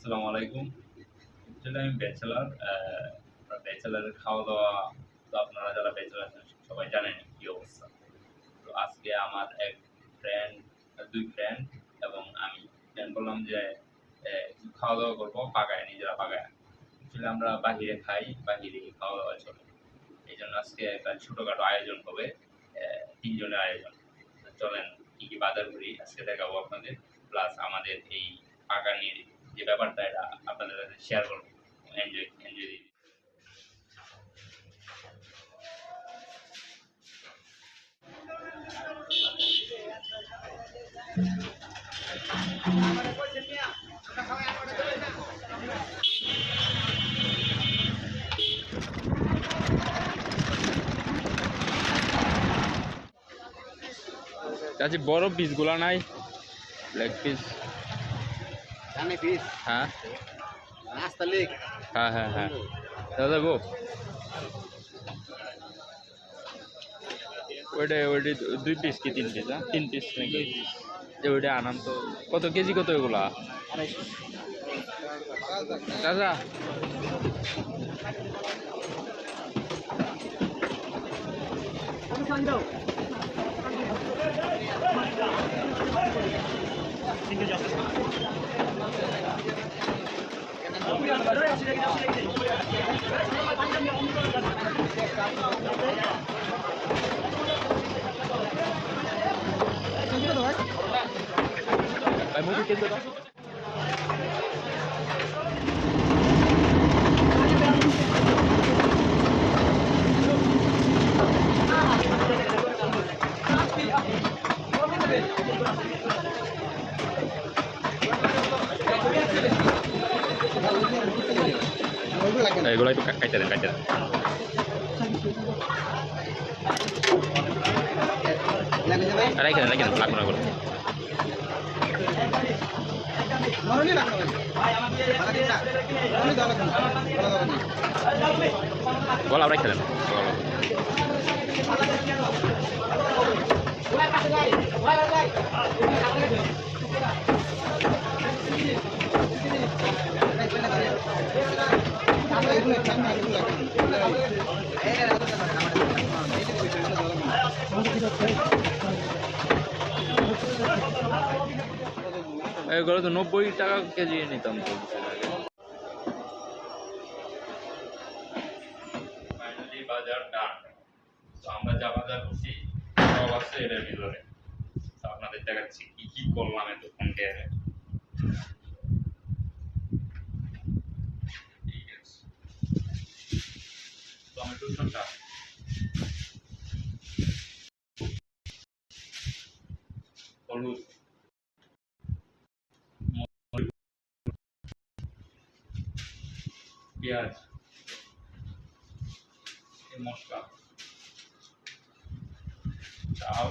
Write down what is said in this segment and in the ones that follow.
আসসালামু আলাইকুম। আসলে আমি ব্যাচেলার ব্যাচেলারের খাওয়া দাওয়া তো আপনারা যারা ব্যাচেলার আছেন সবাই জানেন কি অবস্থা। তো আজকে আমার এক ফ্রেন্ড দুই ফ্রেন্ড এবং আমি প্ল্যান করলাম যে একটু খাওয়া দাওয়া করব, পাকায় নিজেরা পাকায়। আসলে আমরা বাহিরে খাই, বাহিরে খাওয়া দাওয়া চলে। এই জন্য আজকে একটা ছোটোখাটো আয়োজন হবে তিনজনের আয়োজন। চলেন, কি কি বাজার করি, আজকে দেখাবো আপনাদের। প্লাস আমাদের এই পাকা নিয়ে যে ব্যাপারটা, এটা আপনাদের সাথে শেয়ার করব। এনজয় এনজয় দিই চাচি, বড় পিসগুলো নাই? পিস পিস হ্যাঁ। হ্যাঁ হ্যাঁ হ্যাঁ। দাদা গো। ওইটা ওইটা দুই পিস কি তিন পিস হ্যাঁ? তিন পিস নাকি? যে ওইটা আনাম তো। কত কেজি কত এগুলা চাচা ভাই মুভি কেন্দ্র দাও এগুলো একটু কাইতে দেন কাইতে দেন রেখে দেন রেখে দেন লাগবে না এগুলো গলা রেখে দেন গলা। এগুলো তো নব্বই টাকা কেজি নিতাম আমরা যা বাজার করছি আপনাদের দেখাচ্ছি কি কি করলাম এতক্ষণ টমেটো শসা হলুদ পেঁয়াজ মশলা চাল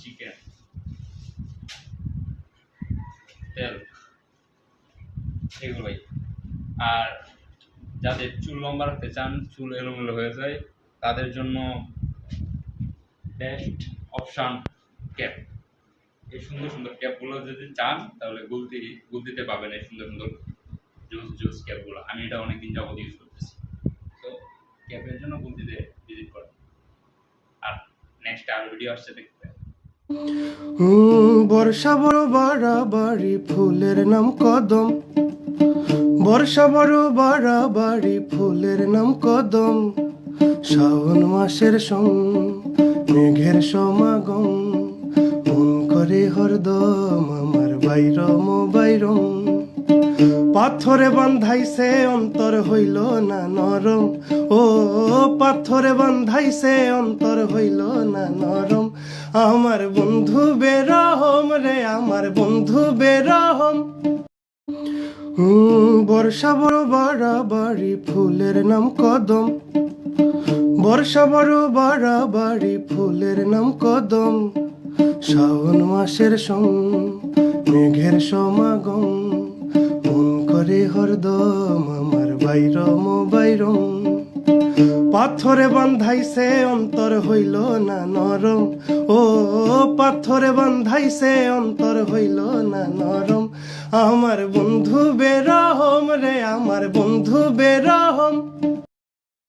চিকেন তেল এগুলোই। আর যাদের চুল লম্বা রাখতে চান, চুল এলোমেলো হয়ে যায়, তাদের জন্য বেস্ট অপশান ক্যাপ এই সুন্দর সুন্দর ক্যাপগুলো যদি চান, তাহলে গুলতি, গুলতিতে পাবেন এই সুন্দর সুন্দর জুস জুস ক্যাপগুলো আমি এটা অনেকদিন যাবত ইউজ করতেছি। তো ক্যাপের জন্য গুলতিতে ভিজিট করেন। আর নেক্সট আর ভিডিও আসছে দেখতে। বর্ষা বড় বাড়াবাড়ি, ফুলের নাম কদম। বর্ষা বড় বাড়াবাড়ি ফুলের নাম কদম শ্রাবণ মাসের সং মেঘের সমাগম মন করে হরদম আমার বাইরম বাইরম। পাথরে বান্ধাইছে অন্তর হইল না নরম। ও পাথরে বান্ধাইছে অন্তর হইল না নরম। আমার বন্ধু বেরহম রে আমার বন্ধু বেরহম। হুম, বর্ষা বড় বাড়াবাড়ি, ফুলের নাম কদম। বর্ষা বড় বাড়াবাড়ি, ফুলের নাম কদম। শ্রাবণ মাসের সং, মেঘের সমাগম। মন করে হরদম, আমার বাইরম বাইরম। পাথরে বান্ধাইছে অন্তর হইল না নরম। ও, পাথরে বান্ধাইছে অন্তর হইল না নরম। আমার বন্ধু বেরহম রে, আমার বন্ধু বেরহম।